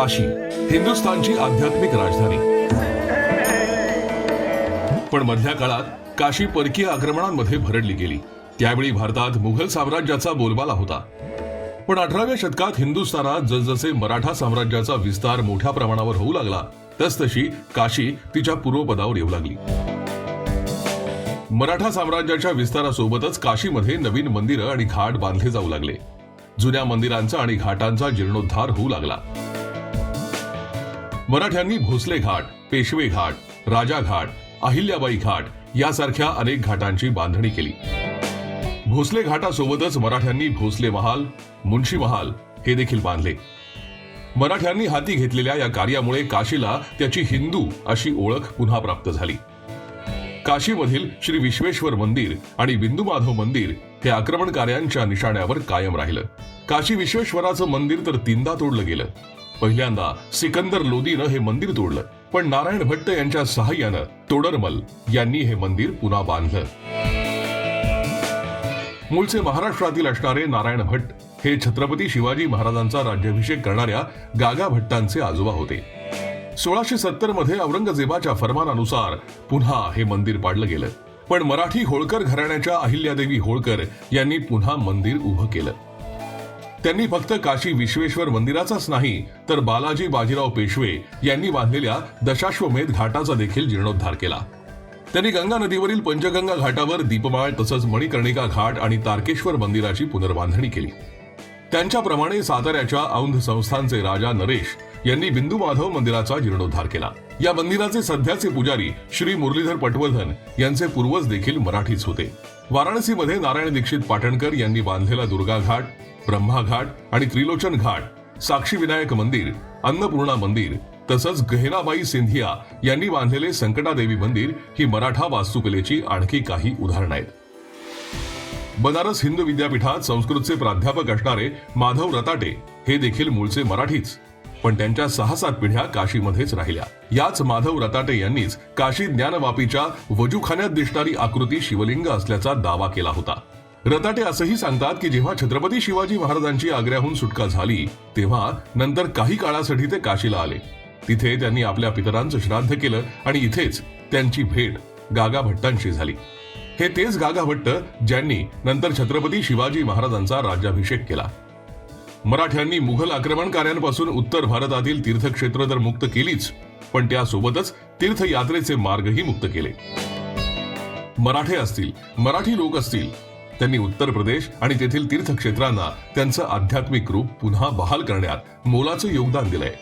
काशी हिंदुस्थानची आध्यात्मिक राजधानी. पण मधल्या काळात काशी परकीय आक्रमणांमध्ये भरडली गेली. त्यावेळी भारतात मुघल साम्राज्याचा बोलबाला होता. पण अठराव्या शतकात हिंदुस्थानात जसजसे मराठा साम्राज्याचा विस्तार मोठ्या प्रमाणावर होऊ लागला तसतशी काशी तिच्या पूर्वपदावर येऊ लागली. मराठा साम्राज्याच्या विस्तारासोबतच काशीमध्ये नवीन मंदिरं आणि घाट बांधले जाऊ लागले. जुन्या मंदिरांचा आणि घाटांचा जीर्णोद्धार होऊ लागला. मराठ्यांनी भोसले घाट पेशवे घाट राजा घाट अहिल्याबाई घाट यासारख्या अनेक घाटांची बांधणी केली. भोसले घाटासोबतच मराठ्यांनी भोसले महाल मुंशी महाल हे देखील बांधले. मराठ्यांनी हाती घेतलेल्या या कार्यामुळे काशीला त्याची हिंदू अशी ओळख पुन्हा प्राप्त झाली. काशीमधील श्री विश्वेश्वर मंदिर आणि बिंदू माधव मंदिर हे आक्रमणकार्यांच्या निशाण्यावर कायम राहिलं. काशी विश्वेश्वराचं मंदिर तर तीनदा तोडलं गेलं. पहिल्यांदा सिकंदर लोदीनं हे मंदिर तोडलं पण नारायण भट्ट यांच्या सहाय्यानं तोडरमल यांनी हे मंदिर पुन्हा बांधलं. मूळचे महाराष्ट्रातील असणारे नारायण भट्ट हे छत्रपती शिवाजी महाराजांचा राज्याभिषेक करणाऱ्या गागा भट्टांचे आजोबा होते. सोळाशे सत्तरमध्ये औरंगजेबाच्या फरमानानुसार पुन्हा हे मंदिर पाडलं गेलं पण मराठी होळकर घराण्याच्या अहिल्यादेवी होळकर यांनी पुन्हा मंदिर उभं केलं. त्यांनी फक्त काशी विश्वेश्वर मंदिराचाच नाही तर बालाजी बाजीराव पेशवे यांनी बांधलेल्या दशाश्वमेध घाटाचा देखील जीर्णोद्धार केला. त्यांनी गंगा नदीवरील पंचगंगा घाटावर दीपमाळ तसंच मणिकर्णिका घाट आणि तारकेश्वर मंदिराची पुनर्बांधणी केली. त्यांच्याप्रमाणे साताऱ्याच्या औंध संस्थानचे राजा नरेश यांनी बिंदू माधव मंदिराचा जीर्णोद्धार केला. या मंदिराचे सध्याचे पुजारी श्री मुरलीधर पटवर्धन यांचे पूर्वज देखील मराठीच होते. वाराणसीमध्ये नारायण दीक्षित पाटणकर यांनी बांधलेला दुर्गा घाट ब्रह्मा घाट आणि त्रिलोचन घाट साक्षी विनायक मंदिर अन्नपूर्णा मंदिर तसंच गहनाबाई सिंधिया यांनी बांधलेले संकटादेवी मंदिर ही मराठा वास्तुकलेची आणखी काही उदाहरणं आहेत. बनारस हिंदू विद्यापीठात संस्कृतचे प्राध्यापक असणारे माधव रताटे हे देखील मूळचे मराठीच. पण त्यांच्या सहा सात पिढ्या काशीमध्येच राहिल्या. याच माधव रताटे यांनीच काशी ज्ञानवापीच्या वजूखान्यात दिसणारी आकृती शिवलिंग असल्याचा दावा केला होता. रताटे असंही सांगतात की जेव्हा छत्रपती शिवाजी महाराजांची आग्र्याहून सुटका झाली तेव्हा नंतर काही काळासाठी ते काशीला आले. तिथे त्यांनी आपल्या पितरांचं श्राद्ध केलं आणि इथेच त्यांची भेट गागा भट्टांशी झाली. हे तेच गागा भट्ट ज्यांनी नंतर छत्रपती शिवाजी महाराजांचा राज्याभिषेक केला. मराठ्यांनी मुघल आक्रमणकार्यांपासून उत्तर भारतातील तीर्थक्षेत्र तर मुक्त केलीच पण त्यासोबतच तीर्थयात्रेचे मार्गही मुक्त केले. मराठे असतील मराठी लोक असतील त्यांनी उत्तर प्रदेश आणि तेथील तीर्थक्षेत्रांना त्यांचं आध्यात्मिक रूप पुन्हा बहाल करण्यात मोलाचं योगदान दिलंय.